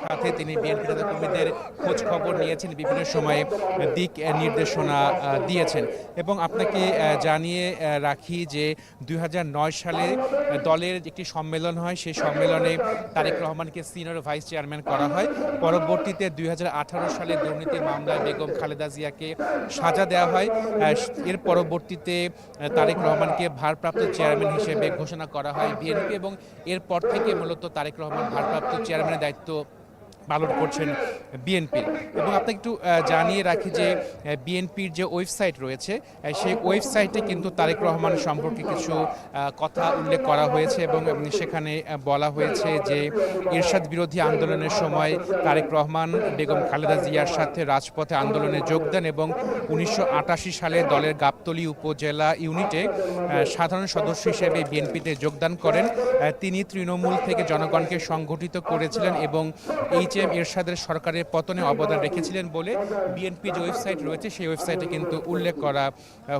সাথে তিনি বিএনপি নেতা কর্মীদের খোঁজ খবর নিয়েছেন, বিভিন্ন সময়ে দিক নির্দেশনা দিয়েছেন। এবং আপনাকে জানিয়ে রাখি যে দুই হাজার নয় সালে দলের একটি সম্মেলন হয়। সেই সম্মেলনে তারেক রহমানকে সিনিয়র ভাইস চেয়ারম্যান করা হয়। পরবর্তীতে দুই হাজার আঠারো সালে দুর্নীতি মামলায় বেগম খালেদা জিয়াকে সাজা দেওয়া হয়। এর পরবর্তীতে তারেক রহমানকে ভারপ্রাপ্ত চেয়ারম্যান হিসেবে ঘোষণা করা হয় বিএনপি এবং এরপর থেকে মূলত তারেক রহমান ভারপ্রাপ্ত চেয়ারম্যানের দায়িত্ব পালন করছেন বিএনপির এবং আপনাকে একটু জানিয়ে রাখি যে বিএনপির যে ওয়েবসাইট রয়েছে সেই ওয়েবসাইটে কিন্তু তারেক রহমান সম্পর্কে কিছু কথা উল্লেখ করা হয়েছে এবং সেখানে বলা হয়েছে যে এরশাদ বিরোধী আন্দোলনের সময় তারেক রহমান, বেগম খালেদা জিয়ার সাথে রাজপথে আন্দোলনে যোগ দেন এবং উনিশশো আটাশি সালে দলের গাবতলী উপজেলা ইউনিটে সাধারণ সদস্য হিসেবে বিএনপিতে যোগদান করেন। তিনি তৃণমূল থেকে জনগণকে সংগঠিত করেছিলেন এবং এইচ এম এরশাদের সরকারের পতনে অবদান রেখেছিলেন বলে বিএনপি যে ওয়েবসাইট রয়েছে, সেই ওয়েবসাইটে কিন্তু উল্লেখ করা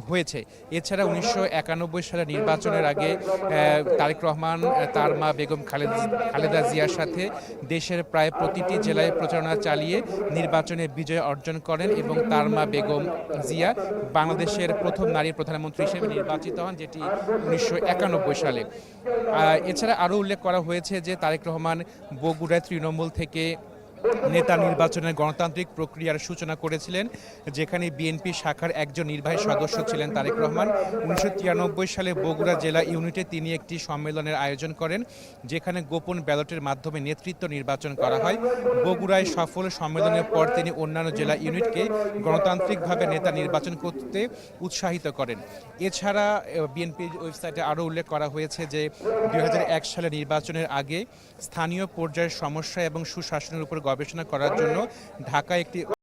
হয়েছে। এছাড়া উনিশশো সালে নির্বাচনের আগে তারেক রহমান তার মা বেগম খালেদা খালেদা জিয়ার সাথে দেশের প্রায় প্রতিটি জেলায় প্রচারণা চালিয়ে নির্বাচনে বিজয় অর্জন করেন এবং তার মা বেগম জিয়া বাংলাদেশের প্রথম নারী প্রধানমন্ত্রী হিসেবে নির্বাচিত হন, যেটি উনিশশো একানব্বই সালে। এছাড়া আরও উল্লেখ করা হয়েছে যে তারেক রহমান বগুড়ায় তৃণমূল থেকে নেতা নির্বাচনের গণতান্ত্রিক প্রক্রিয়ার সূচনা করেছিলেন, যেখানে বিএনপি শাখার একজন নির্বাহী সদস্য ছিলেন তারেক রহমান। উনিশশো তিরানব্বই সালে বগুড়া জেলা ইউনিটে তিনি একটি সম্মেলনের আয়োজন করেন, যেখানে গোপন ব্যালটের মাধ্যমে নেতৃত্ব নির্বাচন করা হয়। বগুড়ায় সফল সম্মেলনের পর তিনি অন্যান্য জেলা ইউনিটকে গণতান্ত্রিকভাবে নেতা নির্বাচন করতে উৎসাহিত করেন। এছাড়া বিএনপির ওয়েবসাইটে আরও উল্লেখ করা হয়েছে যে দু হাজার এক সালে নির্বাচনের আগে স্থানীয় পর্যায়ের সমস্যা এবং সুশাসনের উপর গবেষণা করার জন্য ঢাকা একটি